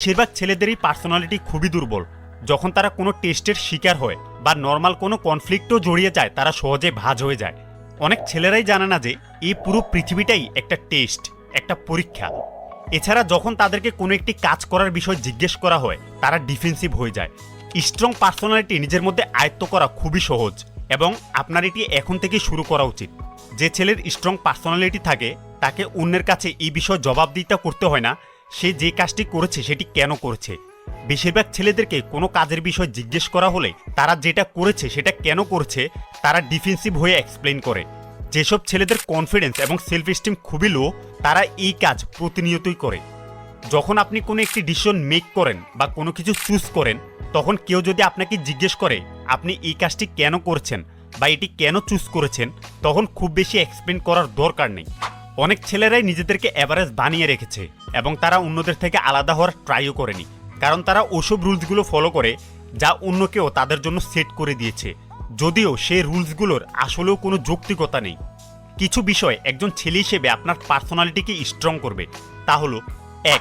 বেশিরভাগ ছেলেদেরই পার্সোনালিটি খুবই দুর্বল। যখন তারা কোনো টেস্টের শিকার হয় বা নর্মাল কোনো কনফ্লিক্টও জড়িয়ে যায়, তারা সহজে ভাজ হয়ে যায়। অনেক ছেলেরাই জানে না যে, এই পুরো পৃথিবীটাই একটা টেস্ট একটা পরীক্ষা। এছাড়া যখন তাদেরকে কোনো একটি কাজ করার বিষয় জিজ্ঞেস করা হয়, তারা ডিফেন্সিভ হয়ে যায়। স্ট্রং পার্সোনালিটি নিজের মধ্যে আয়ত্ত করা খুবই সহজ এবং আপনার এটি এখন থেকে শুরু করা উচিত। যে ছেলের স্ট্রং পার্সোনালিটি থাকে, তাকে অন্যের কাছে এই বিষয়ে জবাবদিহিতা করতে হয় না সে যে কাজটি করেছে, সেটি কেন করেছে? বেশিরভাগ ছেলেদেরকে কোনো কাজের বিষয় জিজ্ঞেস করা হলে তারা যেটা করেছে, সেটা কেন করছে, তারা ডিফেন্সিভ হয়ে এক্সপ্লেন করে। যেসব ছেলেদের কনফিডেন্স এবং সেলফ স্টিম খুবই লো তারা এই কাজ প্রতিনিয়তই করে। যখন আপনি কোনো একটি ডিসিশন মেক করেন বা কোনো কিছু চুজ করেন, তখন কেউ যদি আপনাকে জিজ্ঞেস করে, আপনি এই কাজটি কেন করছেন বা এটি কেন চুজ করেছেন? তখন খুব বেশি এক্সপ্লেন করার দরকার নেই। অনেক ছেলেরাই নিজেদেরকে অ্যাভারেজ বানিয়ে রেখেছে এবং তারা অন্যদের থেকে আলাদা হওয়ার ট্রাইও করেনি। কারণ তারা ওসব রুলসগুলো ফলো করে যা অন্য কেউ তাদের জন্য সেট করে দিয়েছে। যদিও সেই রুলসগুলোর আসলেও কোনো যৌক্তিকতা নেই। কিছু বিষয় একজন ছেলে হিসেবে আপনার পার্সোনালিটিকে স্ট্রং করবে। তা হলো, এক,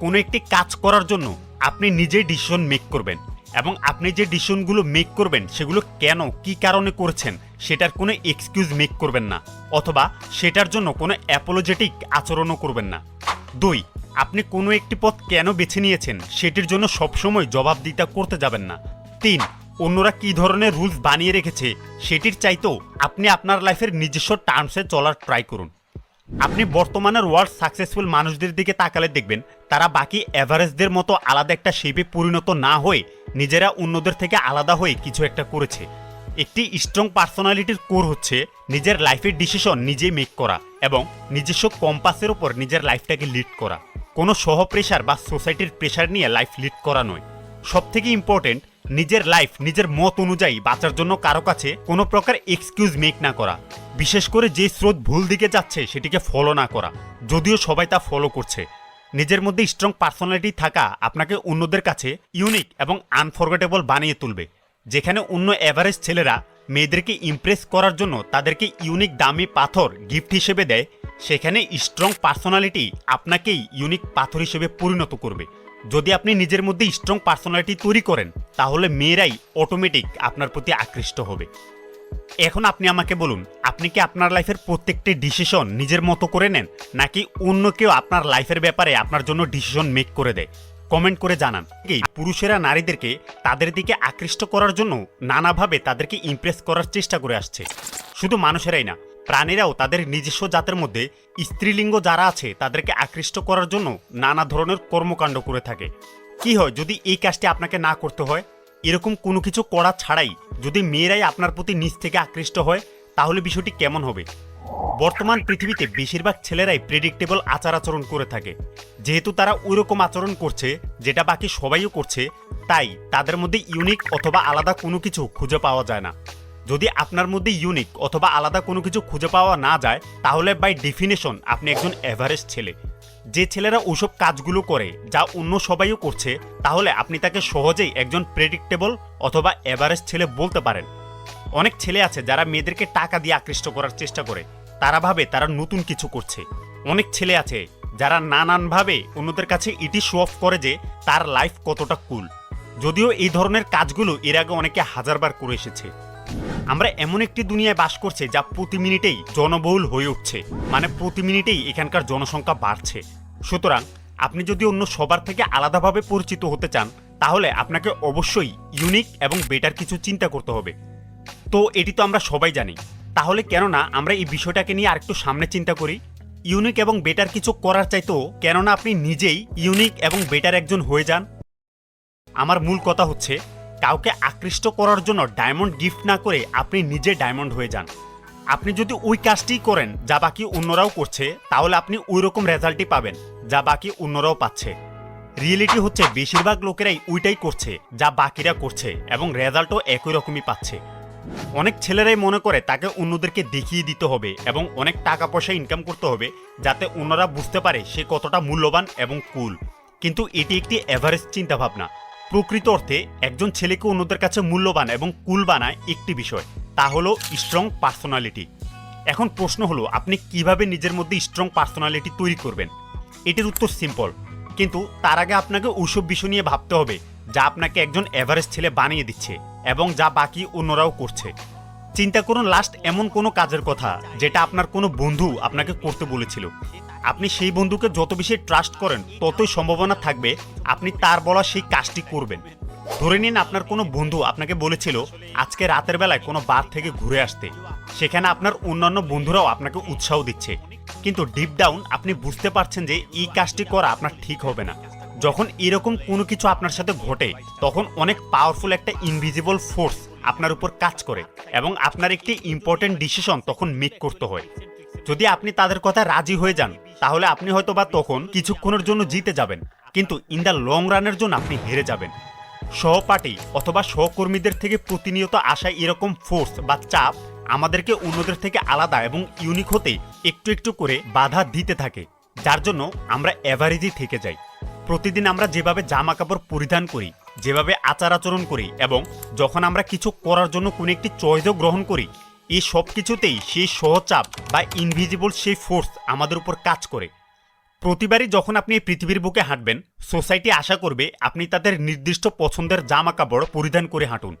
কোনো একটি কাজ করার জন্য আপনি নিজেই ডিসিশন মেক করবেন। এবং আপনি যে ডিসিশনগুলো মেক করবেন, সেগুলো কেন, কি কারণে করেছেন, সেটার কোনো এক্সকিউজ মেক করবেন না, অথবা সেটার জন্য কোনো অ্যাপোলজেটিক আচরণও করবেন না। দুই, আপনি কোনো একটি পথ কেন বেছে নিয়েছেন, সেটির জন্য সবসময় জবাবদিহিতা করতে যাবেন না। তিন, অন্যরা কী ধরনের রুলস বানিয়ে রেখেছে, সেটির চাইতেও আপনি আপনার লাইফের নিজস্ব টার্মসে চলার ট্রাই করুন। আপনি বর্তমানের ওয়ার্ল্ড সাকসেসফুল মানুষদের দিকে তাকালে দেখবেন, তারা বাকি অ্যাভারেজদের মতো আলাদা একটা শেপে পরিণত না হয়ে নিজেরা অন্যদের থেকে আলাদা হয়ে কিছু একটা করেছে। একটি স্ট্রং পার্সোনালিটির কোর হচ্ছে নিজের লাইফের ডিসিশন নিজেই মেক করা এবং নিজস্ব কম্পাসের উপর নিজের লাইফটাকে লিড করা। কোনো সহ প্রেশার বা সোসাইটির প্রেশার নিয়ে লাইফ লিড করা নয়। সব থেকে ইম্পর্টেন্ট নিজের লাইফ নিজের মত অনুযায়ী বাঁচার জন্য কারও কাছে কোনো প্রকার এক্সকিউজ মেক না করা। বিশেষ করে যে স্রোত ভুল দিকে যাচ্ছে, সেটিকে ফলো না করা। যদিও সবাই তা ফলো করছে। নিজের মধ্যে স্ট্রং পার্সোনালিটি থাকা আপনাকে অন্যদের কাছে ইউনিক এবং আনফরগেটেবল বানিয়ে তুলবে। যেখানে অন্য অ্যাভারেজ ছেলেরা মেয়েদেরকে ইমপ্রেস করার জন্য তাদেরকে ইউনিক দামি পাথর গিফট হিসেবে দেয়, সেখানে স্ট্রং পার্সোনালিটি আপনাকেই ইউনিক পাথর হিসেবে পরিণত করবে। যদি আপনি নিজের মধ্যে স্ট্রং পার্সোনালিটি তৈরি করেন, তাহলে মেয়েরাই অটোমেটিক আপনার প্রতি আকৃষ্ট হবে। এখন আপনি আমাকে বলুন, আপনি কি আপনার লাইফের প্রত্যেকটি ডিসিশন নিজের মতো করে নেন, নাকি অন্য কেউ আপনার লাইফের ব্যাপারে আপনার জন্য ডিসিশন মেক করে দেয়? কমেন্ট করে জানান। পুরুষেরা নারীদেরকে তাদের দিকে আকৃষ্ট করার জন্য নানাভাবে তাদেরকে ইমপ্রেস করার চেষ্টা করে আসছে। শুধু মানুষেরাই না প্রাণীরাও তাদের নিজস্ব জাতের মধ্যে স্ত্রীলিঙ্গ যারা আছে, তাদেরকে আকৃষ্ট করার জন্য নানা ধরনের কর্মকাণ্ড করে থাকে। কি হয়, যদি এই কাজটি আপনাকে না করতে হয়, এরকম কোনো কিছু করা ছাড়াই যদি মেয়েরাই আপনার প্রতি নিজ থেকে আকৃষ্ট হয়, তাহলে বিষয়টি কেমন হবে? বর্তমান পৃথিবীতে বেশিরভাগ ছেলেরাই প্রেডিক্টেবল আচার আচরণ করে থাকে। যেহেতু তারা ওইরকম আচরণ করছে, যেটা বাকি সবাইও করছে, তাই তাদের মধ্যে ইউনিক অথবা আলাদা কোনো কিছু খুঁজে পাওয়া যায় না। যদি আপনার মধ্যে ইউনিক অথবা আলাদা কোনো কিছু খুঁজে পাওয়া না যায়, তাহলে বাই ডেফিনেশন আপনি একজন এভারেজ ছেলে। যে ছেলেরা ওসব কাজগুলো করে, যা অন্য সবাইও করছে, তাহলে আপনি তাকে সহজেই একজন প্রেডিক্টেবল অথবা এভারেজ ছেলে বলতে পারেন। অনেক ছেলে আছে যারা মেয়েদেরকে টাকা দিয়ে আকৃষ্ট করার চেষ্টা করে। তারা ভাবে তারা নতুন কিছু করছে। অনেক ছেলে আছে যারা নানানভাবে অন্যদের কাছে ইটি শো অফ করে যে তার লাইফ কতটা কুল যদিও এই ধরনের কাজগুলো এর আগে অনেকে হাজারবার করে এসেছে। আমরা এমন একটি দুনিয়ায় বাস করছে যা প্রতি মিনিটেই জনবহুল হয়ে উঠছে। মানে প্রতি মিনিটেই এখানকার জনসংখ্যা বাড়ছে। সুতরাং আপনি যদি অন্য সবার থেকে আলাদাভাবে পরিচিত হতে চান, তাহলে আপনাকে অবশ্যই ইউনিক এবং বেটার কিছু চিন্তা করতে হবে। তো এটি তো আমরা সবাই জানি। তাহলে কেননা আমরা এই বিষয়টাকে নিয়ে আরেকটু সামনে চিন্তা করি? ইউনিক এবং বেটার কিছু করার চাইতেও কেননা আপনি নিজেই ইউনিক এবং বেটার একজন হয়ে যান। আমার মূল কথা হচ্ছে কাউকে আকৃষ্ট করার জন্য ডায়মন্ড গিফট না করে আপনি নিজে ডায়মন্ড হয়ে যান। আপনি যদি ওই কাজটিই করেন, যা বাকি অন্যরাও করছে, তাহলে আপনি ওই রকম রেজাল্টই পাবেন, যা বাকি অন্যরাও পাচ্ছে। রিয়েলিটি হচ্ছে, বেশিরভাগ লোকেরাই ওইটাই করছে, যা বাকিরা করছে, এবং রেজাল্টও একই রকমই পাচ্ছে। অনেক ছেলেরাই মনে করে, তাকে অন্যদেরকে দেখিয়ে দিতে হবে, এবং অনেক টাকা পয়সা ইনকাম করতে হবে, যাতে অন্যরা বুঝতে পারে সে কতটা মূল্যবান এবং কুল কিন্তু এটি একটি এভারেজ চিন্তাভাবনা। প্রকৃত অর্থে একজন ছেলেকে অন্যদের কাছে মূল্যবান এবং কুল বানায় একটি বিষয়, তা হলো স্ট্রং পার্সোনালিটি এখন প্রশ্ন হলো, আপনি কীভাবে নিজের মধ্যে স্ট্রং পার্সোনালিটি তৈরি করবেন? এটির উত্তর সিম্পল কিন্তু তার আগে আপনাকে ওইসব বিষয় নিয়ে ভাবতে হবে, যা আপনাকে একজন এভারেস্ট ছেলে বানিয়ে দিচ্ছে এবং যা বাকি অন্যরাও করছে। চিন্তা করুন লাস্ট এমন কোনো কাজের কথা যেটা আপনার কোনো বন্ধু আপনাকে করতে বলেছিল। আপনি সেই বন্ধুকে যত বেশি ট্রাস্ট করেন, ততই সম্ভাবনা থাকবে আপনি তার বলা সেই কাজটি করবেন। ধরে নিন আপনার কোনো বন্ধু আপনাকে বলেছিল আজকে রাতের বেলায় কোনো বার থেকে ঘুরে আসতে। সেখানে আপনার অন্যান্য বন্ধুরাও আপনাকে উৎসাহ দিচ্ছে। কিন্তু ডিপ ডাউন আপনি বুঝতে পারছেন যে এই কাজটি করা আপনার ঠিক হবে না। যখন এরকম কোনো কিছু আপনার সাথে ঘটে, তখন অনেক পাওয়ারফুল একটা ইনভিজিবল ফোর্স আপনার উপর কাজ করে এবং আপনার একটি ইম্পর্টেন্ট ডিসিশন তখন মেক করতে হয়। যদি আপনি তাদের কথা রাজি হয়ে যান, তাহলে আপনি হয়তো বা তখন কিছুক্ষণের জন্য জিতে যাবেন, কিন্তু ইন দ্য লং রানের জন্য আপনি হেরে যাবেন। সহপাঠী অথবা সহকর্মীদের থেকে প্রতিনিয়ত আসা এরকম ফোর্স বা চাপ আমাদেরকে অন্যদের থেকে আলাদা এবং ইউনিক হতে একটু একটু করে বাধা দিতে থাকে, যার জন্য আমরা অ্যাভারেজই থেকে যাই। প্রতিদিন আমরা যেভাবে জামা কাপড় পরিধান করি যেভাবে আচার আচরণ করি এবং যখন আমরা কিছু করার জন্য কোনো একটি চয়েসও গ্রহণ করি, এই সব কিছুতেই সেই সহচাপ বা ইনভিজিবল সেই ফোর্স আমাদের উপর কাজ করে। প্রতিবারই যখন আপনি এই পৃথিবীর বুকে হাঁটবেন সোসাইটি আশা করবে আপনি তাদের নির্দিষ্ট পছন্দের জামা কাপড় পরিধান করে হাঁটুন।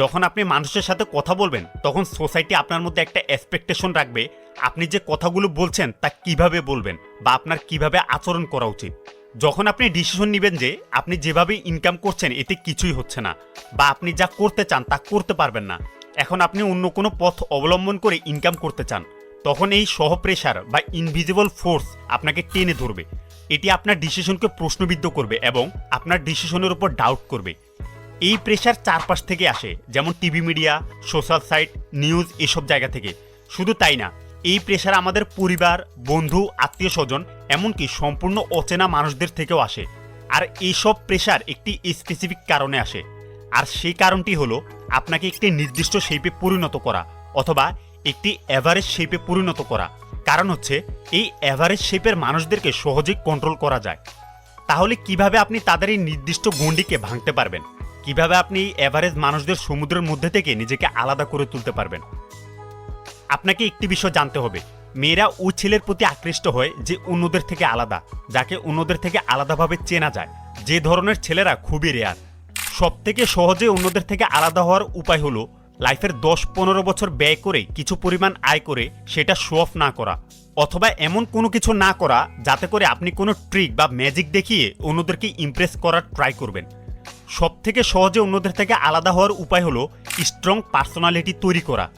যখন আপনি মানুষের সাথে কথা বলবেন, তখন সোসাইটি আপনার মধ্যে একটা এক্সপেকটেশন রাখবে, আপনি যে কথাগুলো বলছেন তা কীভাবে বলবেন বা আপনার কীভাবে আচরণ করা উচিত। যখন আপনি ডিসিশন নেবেন যে আপনি যেভাবে ইনকাম করছেন, এতে কিছুই হচ্ছে না বা আপনি যা করতে চান, তা করতে পারবেন না। এখন আপনি অন্য কোনো পথ অবলম্বন করে ইনকাম করতে চান, তখন এই সহ প্রেশার বা ইনভিজিবল ফোর্স আপনাকে টেনে ধরবে। এটি আপনার ডিসিশনকে প্রশ্নবিদ্ধ করবে এবং আপনার ডিসিশনের উপর ডাউট করবে। এই প্রেশার চারপাশ থেকে আসে, যেমন TV media social site news এসব জায়গা থেকে। শুধু তাই না, এই প্রেশার আমাদের পরিবার, বন্ধু আত্মীয় স্বজন এমনকি সম্পূর্ণ অচেনা মানুষদের থেকেও আসে। আর এইসব প্রেশার একটি স্পেসিফিক কারণে আসে। আর সেই কারণটি হলো, আপনাকে একটি নির্দিষ্ট শেপে পরিণত করা অথবা একটি অ্যাভারেজ শেপে পরিণত করা। কারণ হচ্ছে, এই অ্যাভারেজ শেপের মানুষদেরকে সহজেই কন্ট্রোল করা যায়। তাহলে কীভাবে আপনি তাদের এই নির্দিষ্ট গণ্ডিকে ভাঙতে পারবেন? কীভাবে আপনি এই অ্যাভারেজ মানুষদের সমুদ্রের মধ্যে থেকে নিজেকে আলাদা করে তুলতে পারবেন? আপনাকে একটি বিষয় জানতে হবে। মেয়েরা ওই ছেলের প্রতি আকৃষ্ট হয় যে অন্যদের থেকে আলাদা, যাকে অন্যদের থেকে আলাদাভাবে চেনা যায়। যে ধরনের ছেলেরা খুবই রেয়ার সব থেকে সহজে অন্যদের থেকে আলাদা হওয়ার উপায় হলো, লাইফের দশ পনেরো বছর ব্যয় করে কিছু পরিমাণ আয় করে সেটা শো অফ না করা, অথবা এমন কোনো কিছু না করা যাতে করে আপনি কোনো ট্রিক বা ম্যাজিক দেখিয়ে অন্যদেরকে ইমপ্রেস করার ট্রাই করবেন। সব থেকে সহজে অন্যদের থেকে আলাদা হওয়ার উপায় হলো স্ট্রং পার্সোনালিটি তৈরি করা।